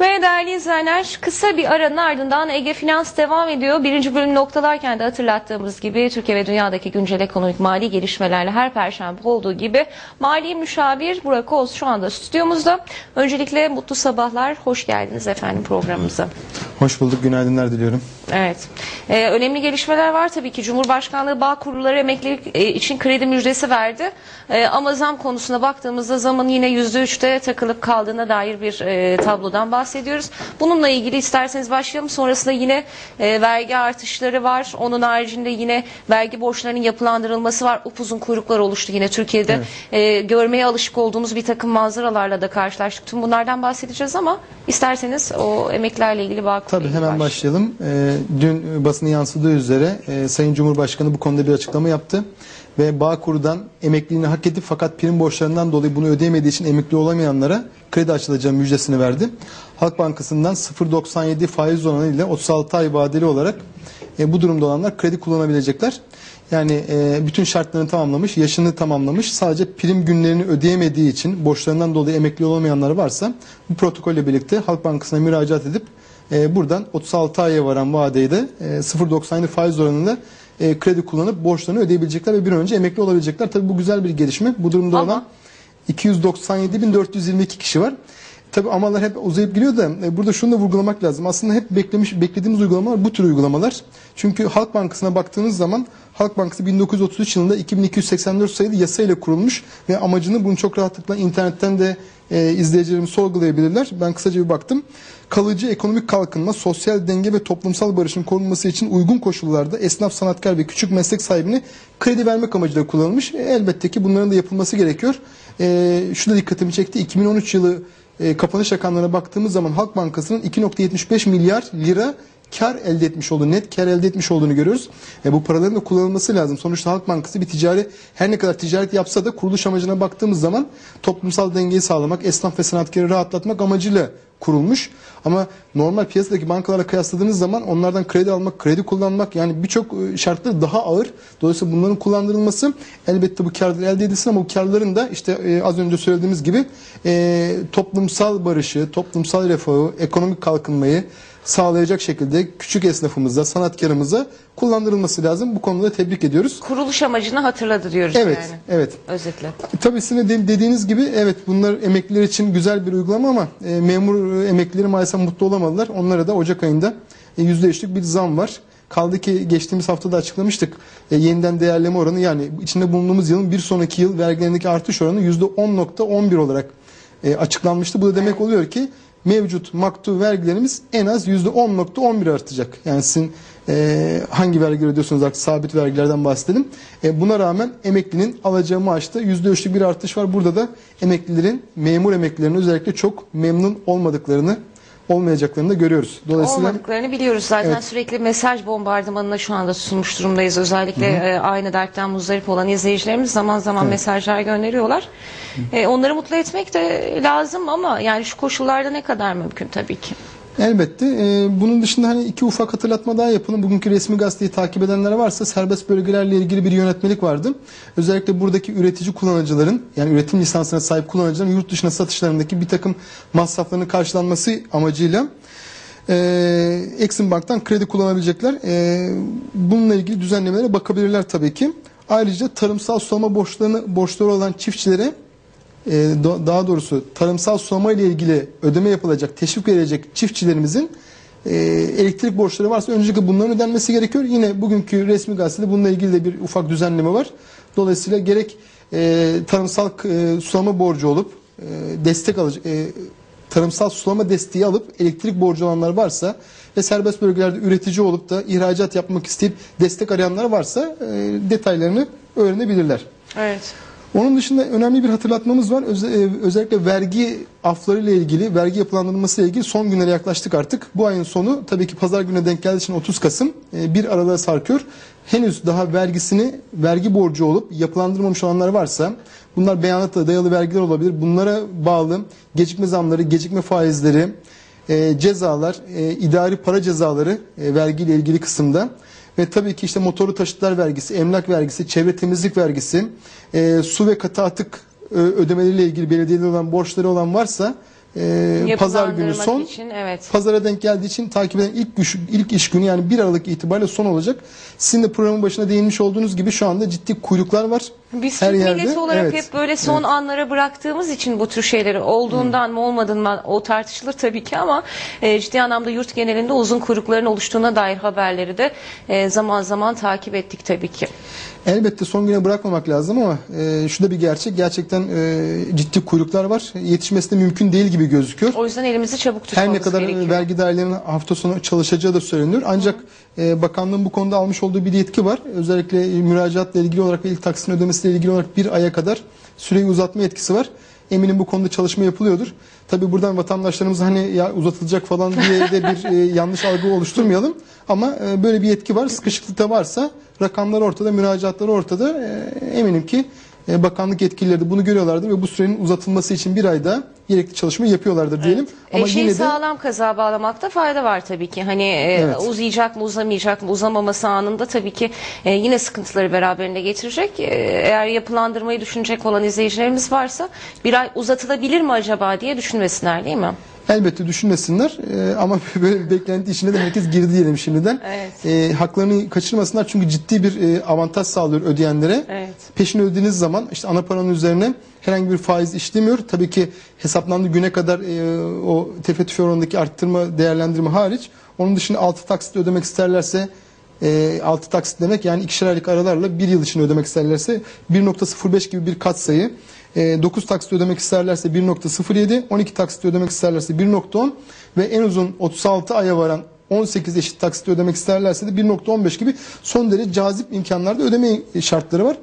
Ve Ve değerli izleyenler kısa bir aranın ardından Ege Finans devam ediyor. Birinci bölüm noktalarken de hatırlattığımız gibi Türkiye ve dünyadaki güncel ekonomik mali gelişmelerle her perşembe olduğu gibi mali müşavir Burak Oğuz şu anda stüdyomuzda. Öncelikle mutlu sabahlar, hoş geldiniz efendim programımıza. Hoş bulduk, günaydınlar diliyorum. Evet. Ee, önemli gelişmeler var tabii ki. Cumhurbaşkanlığı bağ kurulları emeklilik e, için kredi müjdesi verdi. Ee, ama zam konusuna baktığımızda zamın yine %3'te takılıp kaldığına dair bir e, tablodan bahsediyoruz. Bununla ilgili isterseniz başlayalım. Sonrasında yine e, vergi artışları var. Onun haricinde yine vergi borçlarının yapılandırılması var. Upuzun kuyruklar oluştu yine Türkiye'de. E, görmeye alışık olduğumuz bir takım manzaralarla da karşılaştık. Tüm bunlardan bahsedeceğiz ama isterseniz o emeklerle ilgili bağ Tabii hemen başlayalım. Ee, dün basına yansıdığı üzere e, Sayın Cumhurbaşkanı bu konuda bir açıklama yaptı. Ve Bağkur'dan emekliliğini hak edip fakat prim borçlarından dolayı bunu ödeyemediği için emekli olamayanlara kredi açılacağı müjdesini verdi. Halk Bankası'ndan 0.97 faiz oranı ile 36 ay vadeli olarak e, bu durumda olanlar kredi kullanabilecekler. Yani e, bütün şartlarını tamamlamış, yaşını tamamlamış. Sadece prim günlerini ödeyemediği için borçlarından dolayı emekli olamayanlar varsa bu protokolle birlikte Halk Bankası'na müracaat edip e, buradan 36 aya varan vadeyi de e, 0.97 faiz oranında e, kredi kullanıp borçlarını ödeyebilecekler ve bir önce emekli olabilecekler. Tabii bu güzel bir gelişme. Bu durumda Ama- olan 297.422 kişi var. Tabii amalar hep uzayıp gidiyor da e, burada şunu da vurgulamak lazım. Aslında hep beklemiş beklediğimiz uygulamalar bu tür uygulamalar. Çünkü Halk Bankası'na baktığınız zaman Halk Bankası 1933 yılında 2284 sayılı yasa ile kurulmuş ve amacını bunu çok rahatlıkla internetten de e, izleyicilerimiz sorgulayabilirler. Ben kısaca bir baktım. Kalıcı ekonomik kalkınma, sosyal denge ve toplumsal barışın korunması için uygun koşullarda esnaf, sanatkar ve küçük meslek sahibine kredi vermek amacıyla kullanılmış. E, elbette ki bunların da yapılması gerekiyor. E, şu da dikkatimi çekti. 2013 yılı e, kapanış rakamlarına baktığımız zaman Halk Bankası'nın 2.75 milyar lira kar elde etmiş olduğunu, net kar elde etmiş olduğunu görüyoruz. E, bu paraların da kullanılması lazım. Sonuçta Halk Bankası bir ticari, her ne kadar ticaret yapsa da kuruluş amacına baktığımız zaman toplumsal dengeyi sağlamak, esnaf ve sanatkarı rahatlatmak amacıyla kurulmuş. Ama normal piyasadaki bankalarla kıyasladığınız zaman onlardan kredi almak, kredi kullanmak yani birçok e, şartları daha ağır. Dolayısıyla bunların kullandırılması elbette bu karlar elde edilsin ama bu karların da işte e, az önce söylediğimiz gibi e, toplumsal barışı, toplumsal refahı, ekonomik kalkınmayı sağlayacak şekilde küçük esnafımıza, sanatkarımıza kullandırılması lazım. Bu konuda tebrik ediyoruz. Kuruluş amacını hatırladı diyoruz Evet, yani. evet. Özetle. Tabii sizin de de- dediğiniz gibi evet bunlar emekliler için güzel bir uygulama ama e, memur e, emeklileri maalesef mutlu olamadılar. Onlara da Ocak ayında e, %3'lük bir zam var. Kaldı ki geçtiğimiz haftada açıklamıştık e, yeniden değerleme oranı yani içinde bulunduğumuz yılın bir sonraki yıl vergilerindeki artış oranı %10.11 olarak e, açıklanmıştı. Bu da demek oluyor ki mevcut maktu vergilerimiz en az %10.11 artacak. Yani sizin e, hangi vergileri ödüyorsunuz artık sabit vergilerden bahsedelim. E, buna rağmen emeklinin alacağı maaşta %3'lük bir artış var. Burada da emeklilerin, memur emeklilerin özellikle çok memnun olmadıklarını, olmayacaklarını da görüyoruz. Dolayısıyla Olmadıklarını biliyoruz zaten Evet. sürekli mesaj bombardımanına şu anda sunmuş durumdayız. Özellikle e, aynı dertten muzdarip olan izleyicilerimiz zaman zaman mesajlar gönderiyorlar. E, onları mutlu etmek de lazım ama yani şu koşullarda ne kadar mümkün tabii ki. Elbette. Ee, bunun dışında hani iki ufak hatırlatma daha yapalım. Bugünkü resmi gazeteyi takip edenler varsa serbest bölgelerle ilgili bir yönetmelik vardı. Özellikle buradaki üretici kullanıcıların yani üretim lisansına sahip kullanıcıların yurt dışına satışlarındaki bir takım masraflarının karşılanması amacıyla e, Exim Bank'tan kredi kullanabilecekler. E, bununla ilgili düzenlemelere bakabilirler tabii ki. Ayrıca tarımsal sulama borçlarını borçları olan çiftçilere e, do- daha doğrusu tarımsal sulama ile ilgili ödeme yapılacak, teşvik verilecek çiftçilerimizin e, elektrik borçları varsa öncelikle bunların ödenmesi gerekiyor. Yine bugünkü resmi gazetede bununla ilgili de bir ufak düzenleme var. Dolayısıyla gerek e, tarımsal e, sulama borcu olup destek alacak tarımsal sulama desteği alıp elektrik borcu olanlar varsa ve serbest bölgelerde üretici olup da ihracat yapmak isteyip destek arayanlar varsa detaylarını öğrenebilirler. Evet. Onun dışında önemli bir hatırlatmamız var. Öze- e, özellikle vergi afları ile ilgili, vergi yapılandırılması ile ilgili son günlere yaklaştık artık. Bu ayın sonu tabii ki pazar gününe denk geldiği için 30 Kasım e, bir aralığa sarkıyor. Henüz daha vergisini, vergi borcu olup yapılandırmamış olanlar varsa bunlar beyanatla dayalı vergiler olabilir. Bunlara bağlı gecikme zamları, gecikme faizleri, e, cezalar, e, idari para cezaları e, vergiyle ilgili kısımda ve tabii ki işte motoru taşıtlar vergisi, emlak vergisi, çevre temizlik vergisi, e, su ve katı atık e, ödemeleriyle ilgili belediyede olan borçları olan varsa e, pazar günü son. için evet. Pazara denk geldiği için takip eden ilk, güş- ilk iş günü yani 1 Aralık itibariyle son olacak. Sizin de programın başına değinmiş olduğunuz gibi şu anda ciddi kuyruklar var. Biz Her Türk yerde, milleti olarak evet. hep böyle son anlara bıraktığımız için bu tür şeyleri olduğundan mı olmadığından o tartışılır tabii ki ama e, ciddi anlamda yurt genelinde uzun kuyrukların oluştuğuna dair haberleri de e, zaman zaman takip ettik tabii ki. Elbette son güne bırakmamak lazım ama e, şu da bir gerçek. Gerçekten e, ciddi kuyruklar var. Yetişmesi de mümkün değil gibi gözüküyor. O yüzden elimizi çabuk tutmamız Her ne kadar gerekiyor. vergi dairelerinin hafta sonu çalışacağı da söyleniyor. Ancak e, bakanlığın bu konuda almış olduğu bir yetki var. Özellikle müracaatla ilgili olarak ilk taksitin ödemesiyle ilgili olarak bir aya kadar süreyi uzatma yetkisi var. Eminim bu konuda çalışma yapılıyordur. Tabi buradan vatandaşlarımız hani ya uzatılacak falan diye de bir e, yanlış algı oluşturmayalım. Ama e, böyle bir yetki var. Sıkışıklık da varsa rakamlar ortada, müracaatlar ortada. E, eminim ki e, bakanlık yetkilileri de bunu görüyorlardır ve bu sürenin uzatılması için bir ayda gerekli çalışmayı yapıyorlardır diyelim. Ama Ama şey yine de sağlam kaza bağlamakta fayda var tabii ki. Hani e, Evet. uzayacak mı uzamayacak mı uzamaması anında tabii ki e, yine sıkıntıları beraberinde getirecek. E, eğer yapılandırmayı düşünecek olan izleyicilerimiz varsa bir ay uzatılabilir mi acaba diye düşünmesinler değil mi? Elbette düşünmesinler Ee, ama böyle bir beklenti içine de herkes girdi diyelim şimdiden. Evet. Ee, haklarını kaçırmasınlar çünkü ciddi bir e, avantaj sağlıyor ödeyenlere. Evet. Peşin ödediğiniz zaman işte ana paranın üzerine herhangi bir faiz işlemiyor. Tabii ki hesaplandığı güne kadar e, o tefe oranındaki arttırma değerlendirme hariç. Onun dışında 6 taksit ödemek isterlerse e, 6 taksit demek yani ikişer aylık aralarla bir yıl için ödemek isterlerse 1.05 gibi bir katsayı. E, 9 taksit ödemek isterlerse 1.07, 12 taksit ödemek isterlerse 1.10 ve en uzun 36 aya varan 18 eşit taksit ödemek isterlerse de 1.15 gibi son derece cazip imkanlarda ödeme şartları var.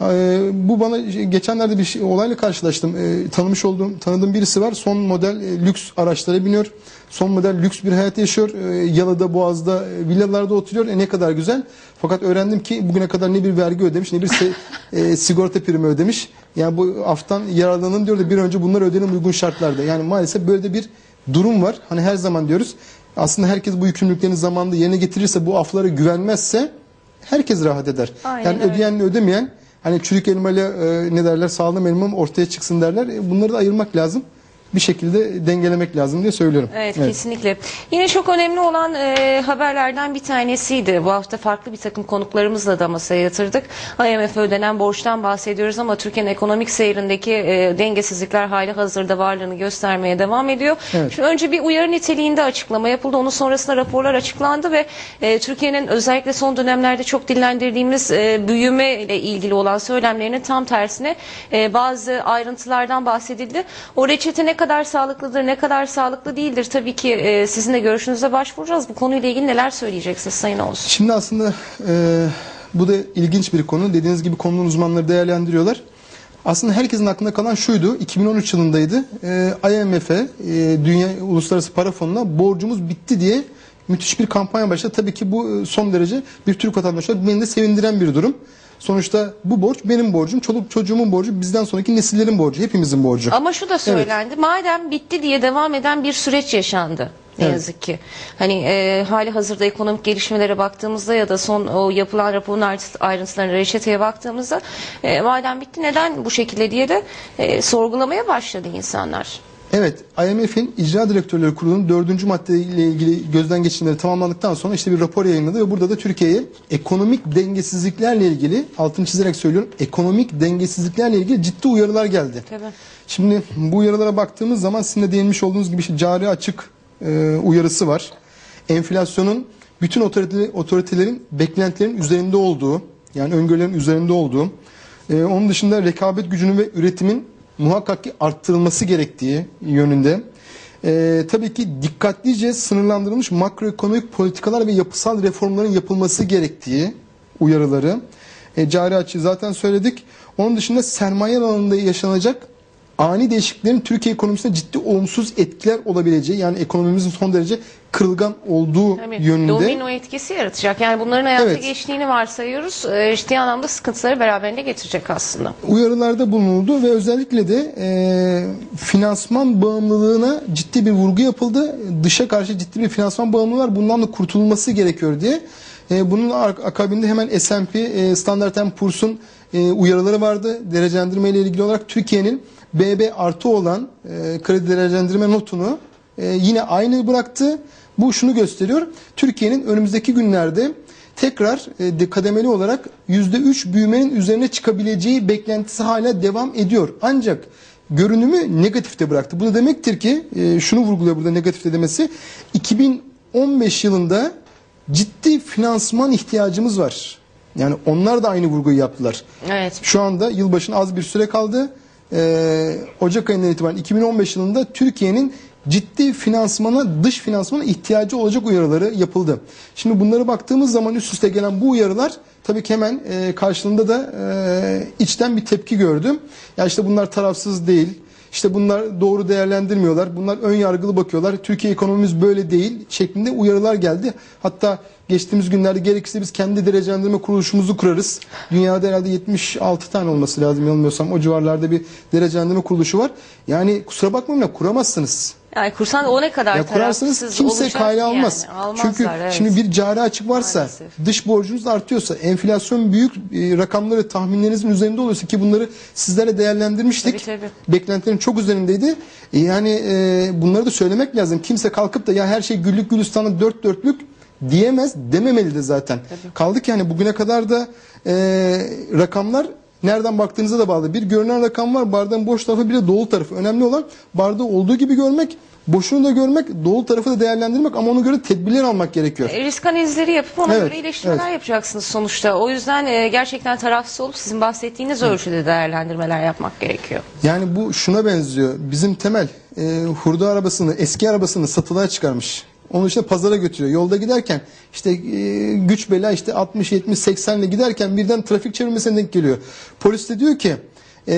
Ee, bu bana geçenlerde bir şey, olayla karşılaştım. Ee, tanımış olduğum, tanıdığım birisi var. Son model e, lüks araçlara biniyor. Son model lüks bir hayat yaşıyor. Ee, Yalı'da, Boğaz'da, e, villalarda oturuyor. E, ne kadar güzel. Fakat öğrendim ki bugüne kadar ne bir vergi ödemiş ne bir se- e, sigorta primi ödemiş. Yani bu aftan yararlanın diyor da bir önce bunlar ödenin uygun şartlarda. Yani maalesef böyle de bir durum var. Hani her zaman diyoruz. Aslında herkes bu yükümlülüklerini zamanında yerine getirirse, bu aflara güvenmezse herkes rahat eder. Aynen yani öyle. ödeyenle ödemeyen hani çürük elmayla e, ne derler sağlam elma ortaya çıksın derler. E, bunları da ayırmak lazım. Bir şekilde dengelemek lazım diye söylüyorum. Evet, kesinlikle. Yine çok önemli olan e, haberlerden bir tanesiydi. Bu hafta farklı bir takım konuklarımızla da masaya yatırdık. IMF ödenen borçtan bahsediyoruz ama Türkiye'nin ekonomik seyrindeki e, dengesizlikler hali hazırda varlığını göstermeye devam ediyor. Evet. Şimdi önce bir uyarı niteliğinde açıklama yapıldı. Onun sonrasında raporlar açıklandı ve e, Türkiye'nin özellikle son dönemlerde çok dillendirdiğimiz e, büyüme ile ilgili olan söylemlerinin tam tersine e, bazı ayrıntılardan bahsedildi. O reçete ne kadar sağlıklıdır, ne kadar sağlıklı değildir tabii ki e, sizin de görüşünüze başvuracağız. Bu konuyla ilgili neler söyleyeceksiniz Sayın Oğuz? Şimdi aslında e, bu da ilginç bir konu. Dediğiniz gibi konunun uzmanları değerlendiriyorlar. Aslında herkesin aklında kalan şuydu. 2013 yılındaydı. E, IMF'e, e, Dünya Uluslararası Para Fonu'na borcumuz bitti diye müthiş bir kampanya başladı. Tabii ki bu e, son derece bir Türk vatandaşı olarak beni de sevindiren bir durum. Sonuçta bu borç benim borcum, çoluk çocuğumun borcu, bizden sonraki nesillerin borcu, hepimizin borcu. Ama şu da söylendi. Madem bitti diye devam eden bir süreç yaşandı. Ne Evet. yazık ki. Hani e, hali hazırda ekonomik gelişmelere baktığımızda ya da son o yapılan raporun ayrıntı- ayrıntılarına, reçeteye baktığımızda e, madem bitti neden bu şekilde diye de e, sorgulamaya başladı insanlar. Evet, IMF'in İcra Direktörleri Kurulu'nun dördüncü maddeyle ilgili gözden geçirimleri tamamlandıktan sonra işte bir rapor yayınladı ve burada da Türkiye'ye ekonomik dengesizliklerle ilgili, altını çizerek söylüyorum, ekonomik dengesizliklerle ilgili ciddi uyarılar geldi. Tabii. Şimdi bu uyarılara baktığımız zaman sizin de değinmiş olduğunuz gibi işte cari açık e, uyarısı var. Enflasyonun bütün otorite, otoritelerin beklentilerin üzerinde olduğu, yani öngörülerin üzerinde olduğu, e, onun dışında rekabet gücünün ve üretimin muhakkak ki arttırılması gerektiği yönünde. E, tabii ki dikkatlice sınırlandırılmış makroekonomik politikalar ve yapısal reformların yapılması gerektiği uyarıları. E, cari açığı zaten söyledik. Onun dışında sermaye alanında yaşanacak ani değişikliklerin Türkiye ekonomisine ciddi olumsuz etkiler olabileceği yani ekonomimizin son derece kırılgan olduğu Tabii, yönünde. domino etkisi yaratacak. Yani bunların hayata Evet. geçtiğini varsayıyoruz. E, ciddi anlamda sıkıntıları beraberinde getirecek aslında. uyarılarda bulunuldu ve özellikle de e, finansman bağımlılığına ciddi bir vurgu yapıldı. Dışa karşı ciddi bir finansman bağımlılığı var. Bundan da kurtulması gerekiyor diye. E, bunun ak- akabinde hemen S&P, e, Standard Poor's'un e, uyarıları vardı. Derecelendirme ile ilgili olarak Türkiye'nin BB artı olan e, kredi derecelendirme notunu e, yine aynı bıraktı. Bu şunu gösteriyor. Türkiye'nin önümüzdeki günlerde tekrar e, de kademeli olarak %3 büyümenin üzerine çıkabileceği beklentisi hala devam ediyor. Ancak görünümü negatifte bıraktı. Bu da demektir ki e, şunu vurguluyor burada negatifte demesi 2015 yılında ciddi finansman ihtiyacımız var. Yani onlar da aynı vurguyu yaptılar. Evet. Şu anda yılbaşına az bir süre kaldı. Ee, Ocak ayından itibaren 2015 yılında Türkiye'nin ciddi finansmana, dış finansmana ihtiyacı olacak uyarıları yapıldı. Şimdi bunlara baktığımız zaman üst üste gelen bu uyarılar tabii ki hemen e, karşılığında da e, içten bir tepki gördüm. Ya işte bunlar tarafsız değil. İşte bunlar doğru değerlendirmiyorlar. Bunlar ön yargılı bakıyorlar. Türkiye ekonomimiz böyle değil şeklinde uyarılar geldi. Hatta geçtiğimiz günlerde gerekirse biz kendi derecelendirme kuruluşumuzu kurarız. Dünyada herhalde 76 tane olması lazım yanılmıyorsam. O civarlarda bir derecelendirme kuruluşu var. Yani kusura bakmayın kuramazsınız. Yani kursan o ne kadar Ya kurarsanız kimse ki almaz. Yani. Almazlar, Çünkü evet. şimdi bir cari açık varsa, Maalesef. dış borcunuz artıyorsa, enflasyon büyük e, rakamları tahminlerinizin üzerinde oluyorsa ki bunları sizlerle değerlendirmiştik. Tabii, tabii. Beklentilerin çok üzerindeydi. E, yani e, bunları da söylemek lazım. Kimse kalkıp da ya her şey güllük gülistanlı dört dörtlük diyemez, dememeli de zaten. Kaldı ki yani bugüne kadar da e, rakamlar nereden baktığınıza da bağlı. Bir görünen rakam var. Bardağın boş tarafı bir de dolu tarafı. Önemli olan bardağı olduğu gibi görmek, boşunu da görmek, dolu tarafı da değerlendirmek ama ona göre tedbirler almak gerekiyor. E, risk analizleri yapıp ona Evet, göre iyileştirmeler evet. yapacaksınız sonuçta. O yüzden e, gerçekten tarafsız olup sizin bahsettiğiniz ölçüde değerlendirmeler yapmak gerekiyor. Yani bu şuna benziyor. Bizim temel e, hurda arabasını, eski arabasını satılığa çıkarmış. Onu işte pazara götürüyor. Yolda giderken işte e, güç bela işte 60 70 80 ile giderken birden trafik çevirmesine denk geliyor. Polis de diyor ki e,